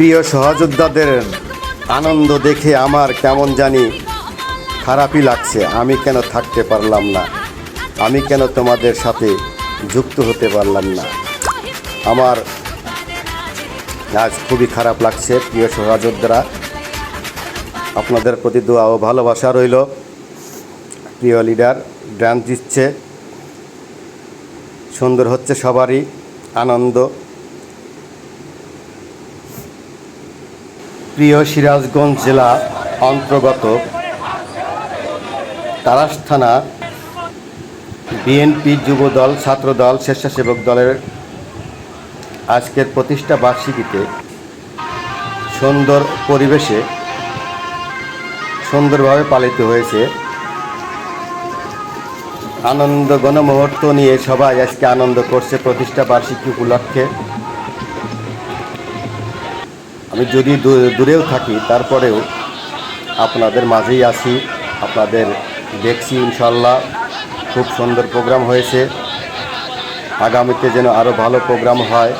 প্রিয় সহযোদ্ধাদের আনন্দ দেখে আমার কেমন জানি খারাপই লাগছে। আমি কেন থাকতে পারলাম না? আমি কেন তোমাদের সাথে যুক্ত হতে পারলাম না? আমার আজ খুবই খারাপ লাগছে, প্রিয় সহযোদ্ধারা। আপনাদের প্রতি দোয়া ও ভালোবাসা রইল। প্রিয় লিডার ড্যান্স দিচ্ছে। সুন্দর হচ্ছে সবারই আনন্দ। প্রিয় সিরাজগঞ্জ জেলা অন্তর্গত তারাস থানা বিএনপি যুবদল ছাত্রদল স্বেচ্ছাসেবক দলের আজকের প্রতিষ্ঠা বার্ষিকীতে সুন্দর পরিবেশে সুন্দরভাবে পালিত হয়েছে। আনন্দ গণমুহূর্ত নিয়ে সবাই আজকে আনন্দ করছে প্রতিষ্ঠা বার্ষিকী উপলক্ষে। আমি যদি দূরেও থাকি, তারপরেও আপনাদের মাঝেই আছি। আপনাদের দেখছি ইনশাল্লাহ। খুব সুন্দর প্রোগ্রাম হয়েছে। আগামীতে যেন আরও ভালো প্রোগ্রাম হয়,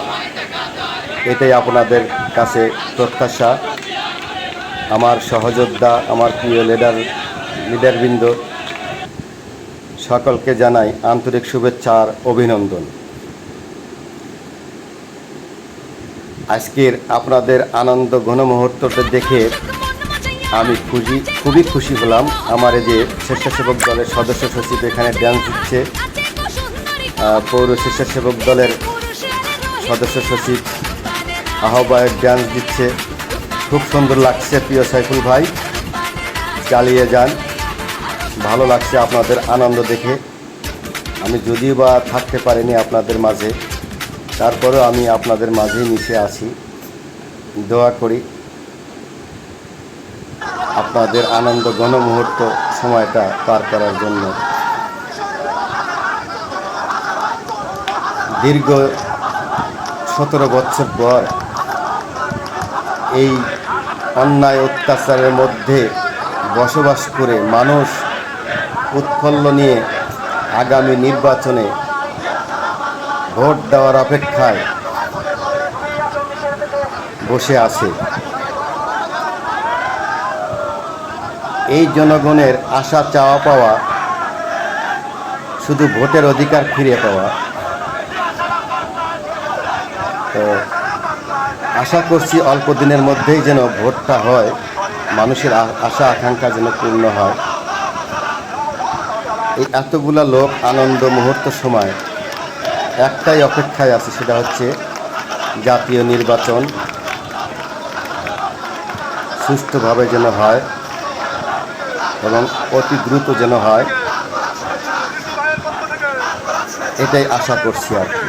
এটাই আপনাদের কাছে প্রত্যাশা। আমার সহযোদ্ধা, আমার প্রিয় লিডার, লিডারবৃন্দ, সকলকে জানাই আন্তরিক শুভেচ্ছা আর অভিনন্দন। আজকের আপনাদের আনন্দ ঘনমুহূর্তটা দেখে আমি খুশি, খুবই খুশি হলাম। আমার যে স্বেচ্ছাসেবক দলের সদস্য সচিব এখানে ড্যান্স দিচ্ছে। পৌর স্বেচ্ছাসেবক দলের সদস্য সচিব আহ্বায়ক ড্যান্স দিচ্ছে। খুব সুন্দর লাগছে প্রিয় সাইফুল ভাই। চালিয়ে যান। ভালো লাগছে আপনাদের আনন্দ দেখে। আমি যদিও বা থাকতে পারিনি আপনাদের মাঝে। তারপরেও আমি আপনাদের মাঝেই মিশে আছি। দোয়া করি। আপনাদের আনন্দ গণমুহূর্ত সময়টা পার করার জন্য। দীর্ঘ সতেরো বছর পর এই অন্যায় অত্যাচারের মধ্যে বসবাস করে মানুষ উৎফুল্ল নিয়ে আগামী নির্বাচনে ভোট দেওয়ার অপেক্ষায় বসে আছে। এই জনগণের আশা, চাওয়া, পাওয়া, শুধু ভোটের অধিকার ফিরে পাওয়া। তো আশা করছি অল্প দিনের মধ্যেই যেন ভোটটা হয়, মানুষের আশা, আকাঙ্ক্ষা যেন পূর্ণ হয়। এই এতগুলা লোক আনন্দ মুহূর্ত সময় একটাই অপেক্ষায় আছে, সেটা হচ্ছে জাতীয় নির্বাচন। সুষ্ঠুভাবে যেন হয় এবং অতি দ্রুত যেন হয়, এটাই আশা করছি আর কি।